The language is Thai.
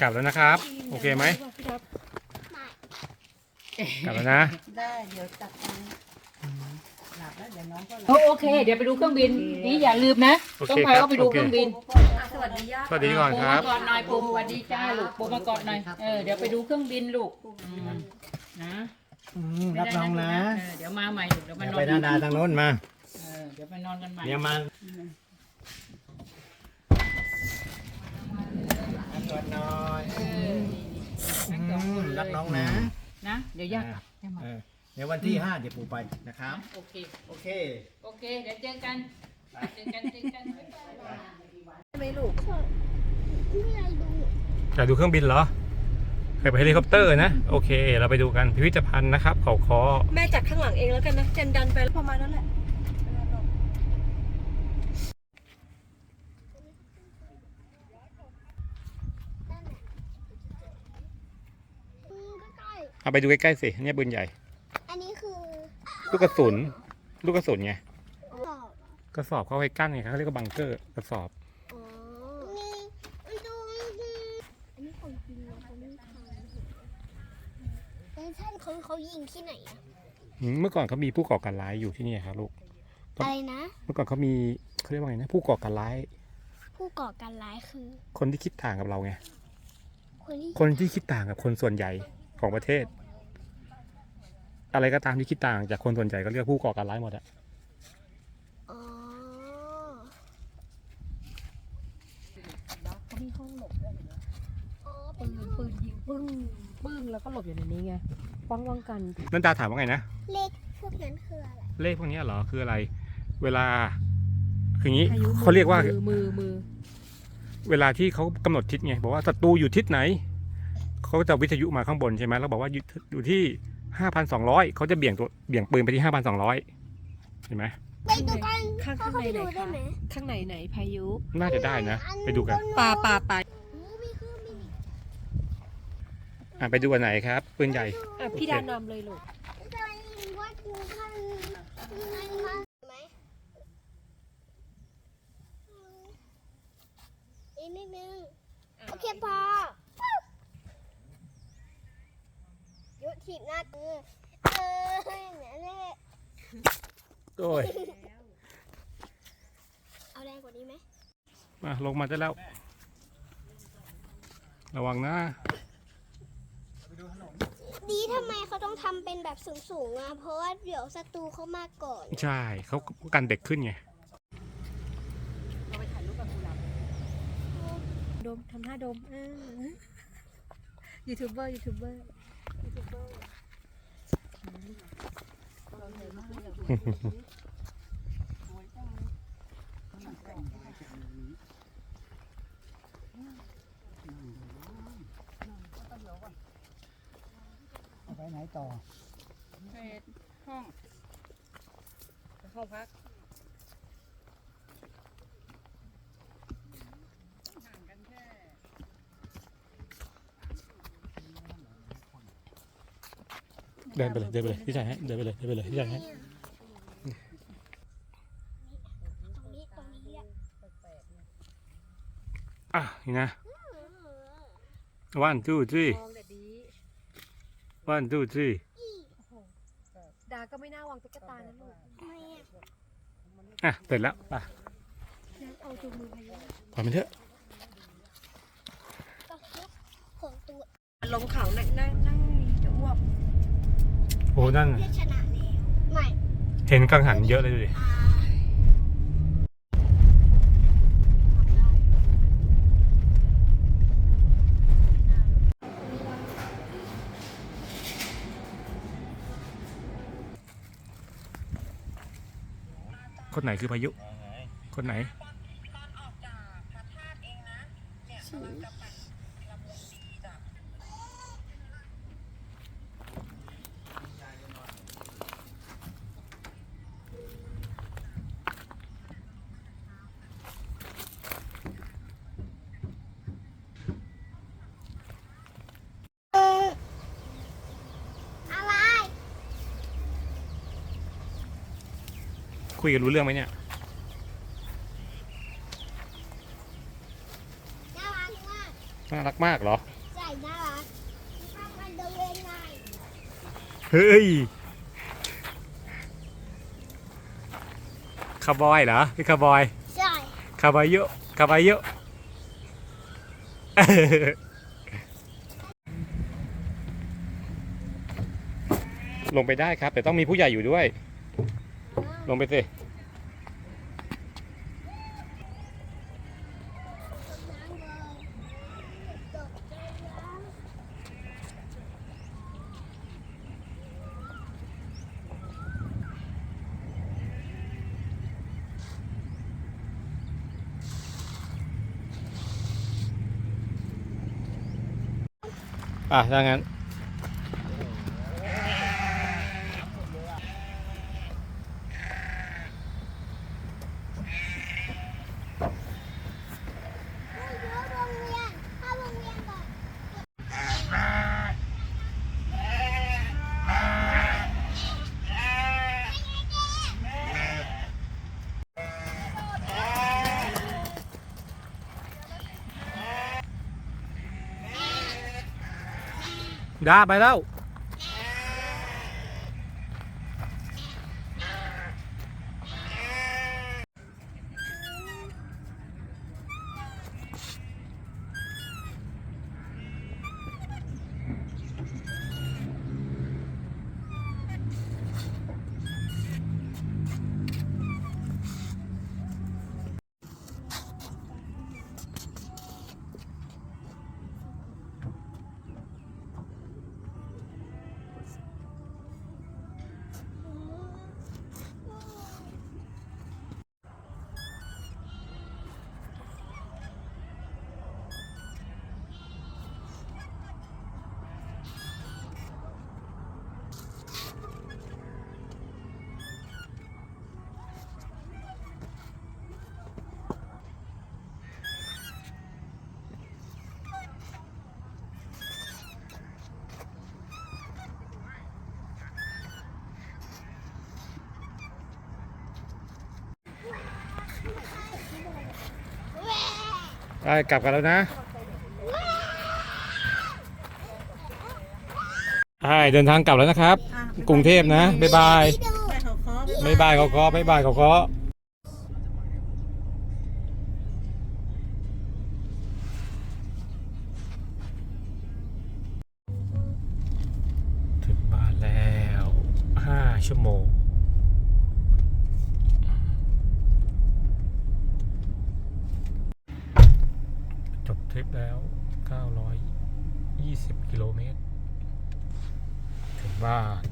กลับแล้วนะครับ โอเคไหมกลับแล้วนะ ได้เดี๋ยวจัดการหลับแล้วเดี๋ยวน้องก็หลับโอโอเค เดี๋ยวไปดูเครื่องบิน นี่อย่าลืมนะโอเคต้องพาครับเขาไปดูโอเคเครื่องบินสวัสดีย่าสวัสดีก่อนครับปูมาก่อนหน่อยปูสวัสดีจ้าลูกปูมาก่อนหน่อย เออ เดี๋ยวไปดูเครื่องบินลูกอืมนะอืมรับน้องนะเออเดี๋ยวมาใหม่ลูกเดี๋ยวมาเดี๋ยนวอนไปนาดาทางโน้นมา เออเดี๋ยวไปนอนกันใหม่ เดี๋ยวมา ตรวจหน่อยเออนี่ๆทั้งสองคนเลยรับน้องนะนะ เดี๋ยวยากกลับให้มาเออเดี๋ยววันที่ห้าเดี๋ยวปู่ไปนะครับ โอเค โอเค โอเค เดี๋ยวเจอกัน เจอกัน เจอกันไม่ลูกอยากดูเครื่องบินเหรอ เคยไปเฮลิคอปเตอร์นะ โอเค เราไปดูกันพิพิธภัณฑ์นะครับ เขาคอแม่จัดข้างหลังเองแล้วกันนะเจนดันไปประมาณนั้นแหละ อืมก็ใกล้ เอาไปดูใกล้ๆสิเนี่ยปืนใหญ่ อันนี้คือลูกกระสุน ลูกกระสุนไงสอบกระสอบเขาไว้กั้นไงเขาเรียกว่าบังเกอร์กระสอบ อ๋อนี่มันดูอันนี้ของจริงนะเขาไม่ทำแล้วท่านเขาเขายิงที่ไหนอะอืมเมื่อก่อนเขามีผู้ก่อการร้ายอยู่ที่นี่ครับลูก ครับ อะไรนะ เมื่อก่อนเขามีเขาเรียกว่าไงนะผู้ก่อการร้าย ผู้ก่อการร้ายคือ คนที่คิดต่างกับเราไง คนที่คนที่คิดต่างกับคนส่วนใหญ่ ของประเทศ อะไรก็ตามที่คิดต่างจากคนส่วนใหญ่ก็เรียกผู้ก่อการร้ายหมดอะอ๋อเขามีห้องหลบด้วยอ๋อปืเป็นนปืนยิงปึ้งปึ้งแล้วก็หลบอยู่ในนี้ไงป้องกันนั่นตาถามว่าไงนะ เลขพวกนั้นคืออะไร เลขพวกเนี้ยเหรอคืออะไร เวลาคืออย่างนี้พายุมือเขาเรียกว่ามือมือมือ เวลาที่เขากำหนดทิศไงบอกว่าศัตรูอยู่ทิศไหน เขาก็จะวิทยุมาข้างบนใช่ไหมแล้วบอกว่าอยู่อยู่ที่ห้าพันสองร้อยเขาจะเบี่ยงตัวเบี่ยงปืนไปที่ห้าพันสองร้อยเห็นไหมไปดูกันข้างเข้าข้างไปในไหนดูได้คะไหมข้างในไหนพายุ น่าจะได้นะ ไปดูกันป่าป่าป่าอู้มีเครื่องบินอีกอะไปดูอันไหนครับปืนใหญ่อะพี่ดานำเลยลูกจะยิงว่าคือท่านไหมอีกนิดนึงโอเคพอ ยุทีบหน้าตือเอออย่างนั้นแหละโอ้ย เอาแรงกว่านี้ไหมมาลงมาได้แล้ว ระวังนะ ดีทำไมเขาต้องทำเป็นแบบสูงๆอะ เพราะว่าเดี๋ยวศัตรูเขามาก่อน ใช่เขากันเด็กขึ้นไง เราไปถ่ายรูปกับกุหลาบดมทำท่าดมเออยูทูบเบอร์ยูทูบเบอร์ยูทูบเบอร์ ไปไหนต่อห้องห้องพักเดินไปเลยเดินไปเลยพี่ชายให้เดินไปเลยเดินไปเลยพี่ชายให้ ตรงนี้ตรงนี้อะ อะนี่นะ one two three มองแต่ดี one two three ดาก็ไม่น่าวางตุ๊กตานะลูกทำไมอะอะเสร็จแล้วไปยังเอาจูงมือพายุถอยไปเถอะก็คิดของตัวลงเขานั่งนั่งนั่งจะอ้วกโอ้นั่น เพื่อชนะแล้วไม่เห็นกังหันเยอะเลยดูดิ อ่า คนไหนคือพายุ คนไหน คุยกันรู้เรื่องไหมเนี่ยน่ารักมากน่ารักมากเหรอ ใส่น่ารักถ้ามันเดินเล่นง่ายเฮ้ยคาร์บอยเหรอเป็นคาร์บอยใช่คาร์บอยเยอะคาร์บอยเยอะ ลงไปได้ครับ แต่ต้องมีผู้ใหญ่อยู่ด้วย ลงไปสิน้ำเลยตกใจแล้วอะถ้างั้น เดี๋ยวโรงเรียนเข้าโรงเรียนก่อน ดาไปแล้ว ได้กลับกันแล้วนะใช่เดินทางกลับแล้วนะครับ กรุงเทพนะ บ๊ายบาย บ๊ายบายเขาเคาะบ๊ายบายเขาเคาะถึงบ้านแล้วห้าชั่วโมง จบทริป แล้ว 920 กิโลเมตร ถึงบ้าน